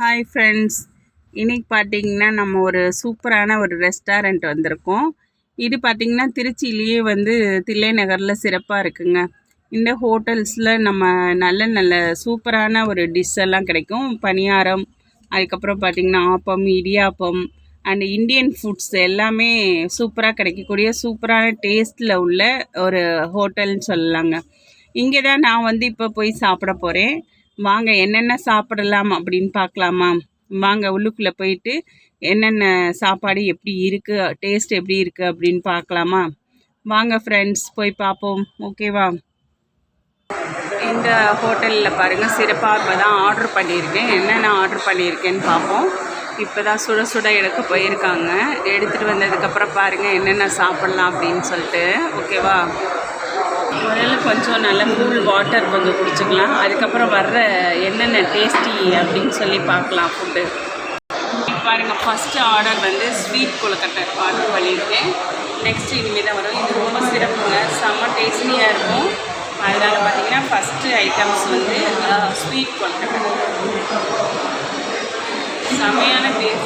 Hi friends இன்றைக்கி பார்த்தீங்கன்னா நம்ம ஒரு சூப்பரான ஒரு ரெஸ்டாரண்ட் வந்திருக்கோம். இது பார்த்திங்கன்னா திருச்சியிலேயே வந்து தில்லை நகரில் சிறப்பாக இருக்குங்க. இந்த ஹோட்டல்ஸில் நம்ம நல்ல நல்ல சூப்பரான ஒரு டிஷ் எல்லாம் கிடைக்கும். பணியாரம் அதுக்கப்புறம் பார்த்திங்கன்னா appam idiyappam and Indian foods எல்லாமே சூப்பராக கிடைக்கக்கூடிய சூப்பரான டேஸ்ட்டில் உள்ள ஒரு ஹோட்டல்னு சொல்லலாங்க. இங்கே தான் நான் வந்து இப்போ போய் சாப்பிட போகிறேன் வாங்க என்னென்ன சாப்பிடலாம் அப்படின்னு பார்க்கலாமா? வாங்க உள்ளுக்குள்ளே போயிட்டு என்னென்ன சாப்பாடு எப்படி இருக்குது டேஸ்ட் எப்படி இருக்குது அப்படின்னு பார்க்கலாமா? வாங்க ஃப்ரெண்ட்ஸ் போய் பார்ப்போம். ஓகேவா இந்த ஹோட்டலில் பாருங்கள் சிறப்பாக இப்போ தான் ஆர்டர் பண்ணியிருக்கேன். என்னென்ன ஆர்டர் பண்ணியிருக்கேன்னு பார்ப்போம். இப்போ தான் சுட சுட எடுக்க போயிருக்காங்க. எடுத்துகிட்டு வந்ததுக்கப்புறம் பாருங்கள் என்னென்ன சாப்பிட்லாம் அப்படின்னு சொல்லிட்டு. ஓகேவா முதல்ல கொஞ்சம் நல்ல கூல் வாட்டர் கொஞ்சம் குடிச்சுக்கலாம். அதுக்கப்புறம் வர்ற என்னென்ன டேஸ்டி அப்படின்னு சொல்லி பார்க்கலாம் ஃபுட்டு பாருங்கள் ஃபஸ்ட்டு ஆர்டர் வந்து ஸ்வீட் கொழுக்கட்டை ஆர்டர் பண்ணியிருக்கேன். நெக்ஸ்ட் இனிமேல் தான் வரும். இது ரொம்ப சிறப்புங்க. செம்ம டேஸ்டியாக இருக்கும். அதனால் பார்த்தீங்கன்னா ஃபஸ்ட்டு ஐட்டம்ஸ் வந்து ஸ்வீட் கொழுக்கட்டை. செமையான டேஸ்ட்